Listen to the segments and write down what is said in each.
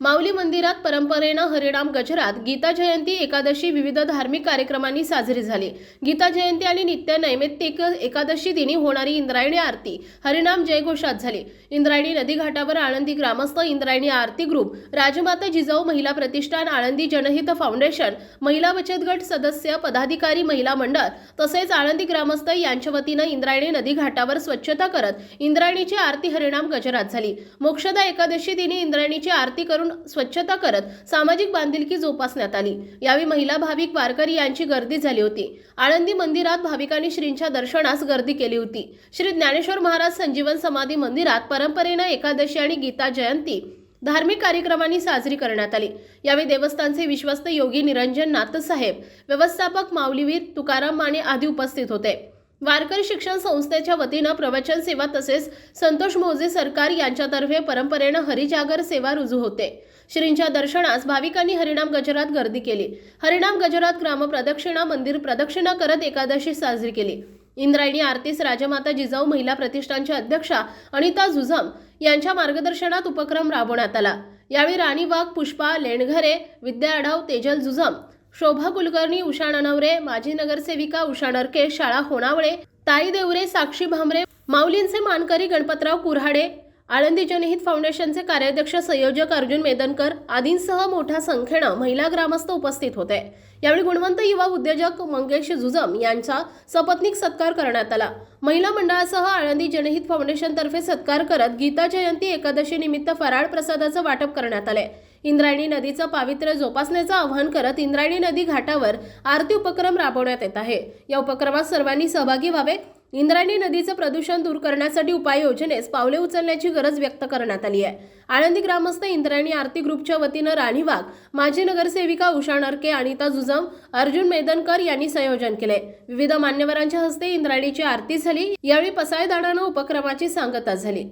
माऊली मंदिरात परंपरेनं हरिणाम गजरात गीता जयंती एकादशी विविध धार्मिक कार्यक्रमांनी साजरी झाली. गीता जयंती आणि नित्य नैमित्तिक एकादशी दिनी होणारी इंद्रायणी आरती हरिणाम जयघोषात झाली. इंद्रायणी नदी घाटावर आळंदी ग्रामस्थ इंद्रायणी आरती ग्रुप राजमाता जिजाऊ महिला प्रतिष्ठान आळंदी जनहित फाउंडेशन महिला बचत गट सदस्य पदाधिकारी महिला मंडळ तसेच आळंदी ग्रामस्थ यांच्या वतीनं इंद्रायणी नदी घाटावर स्वच्छता करत इंद्रायणीची आरती हरिणाम गजरात झाली. मोक्षदा एकादशी दिनी इंद्रायणीची आरती करून स्वच्छता करत सामाजिक बांधिलकी जोपासण्यात आली. यावेळी महिला भाविक वारकरी यांची गर्दी झाली होती. आळंदी मंदिरात भाविकांनी श्रींच्या दर्शनास गर्दी केली होती. श्री ज्ञानेश्वर महाराज संजीवन समाधी मंदिरात परंपरेनं एकादशी आणि गीता जयंती धार्मिक कार्यक्रमांनी साजरी करण्यात आली. यावेळी देवस्थानचे विश्वस्त योगी निरंजन नाथसाहेब व्यवस्थापक माऊलीवीर तुकाराम माने आदी उपस्थित होते. वारकरी शिक्षण संस्थेच्या वतीनं प्रवचन सेवा तसेच संतोष मोजे सरकार यांच्यातर्फे परंपरेनं हरिजागर सेवा रुजू होते. श्रींच्या दर्शनास भाविकांनी हरिणाम गजरात गर्दी केली. हरिणाम गजरात ग्रामप्रदक्षिणा मंदिर प्रदक्षिणा करत एकादशी साजरी केली. इंद्रायणी आरतीस राजमाता जिजाऊ महिला प्रतिष्ठानच्या अध्यक्षा अनिता झुझम यांच्या मार्गदर्शनात उपक्रम राबवण्यात आला. यावेळी राणी वाघ पुष्पा लेणघरे विद्या आढाव तेजल झुझम शोभा कुलकर्णी उषा ननवरे माजी नगरसेविका उषा नरके शाळा होणावळे ताई देवरे साक्षी भामरे माऊलींचे मानकरी गणपतराव कुऱ्हाडे आळंदी जनहित फाउंडेशनचे कार्याध्यक्ष संयोजक अर्जुन मेदनकर आदींसह मोठ्या संख्येनं महिला ग्रामस्थ उपस्थित होते. यावेळी गुणवंत युवा उद्योजक मंगेश जुजम यांचा सपत्नीक सत्कार करण्यात आला. महिला मंडळासह आळंदी जनहित फाउंडेशनतर्फे सत्कार करत गीता जयंती एकादशी निमित्त फराळ प्रसादाचं वाटप करण्यात आले. इंद्रायणी नदीचं पावित्र्य जोपासण्याचं आवाहन करत इंद्रायणी नदी घाटावर आरती उपक्रम राबवण्यात येत आहे. या उपक्रमात सर्वांनी सहभागी व्हावे. इंद्रायणी नदीचं प्रदूषण दूर करण्यासाठी उपाययोजनेस पावले उचलण्याची गरज व्यक्त करण्यात आली आहे. आळंदी ग्रामस्थ इंद्रायणी आरती ग्रुपच्या वतीनं राणी वाघ माजी नगरसेविका उषा नरके अनिता जुजम अर्जुन मेदनकर यांनी संयोजन केले. विविध मान्यवरांच्या हस्ते इंद्रायणीची आरती झाली. यावेळी पसायदानानं उपक्रमाची सांगता झाली.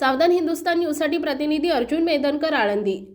सावधान हिंदुस्तान न्यूजसाठी प्रतिनिधी अर्जुन मेदनकर आळंदी.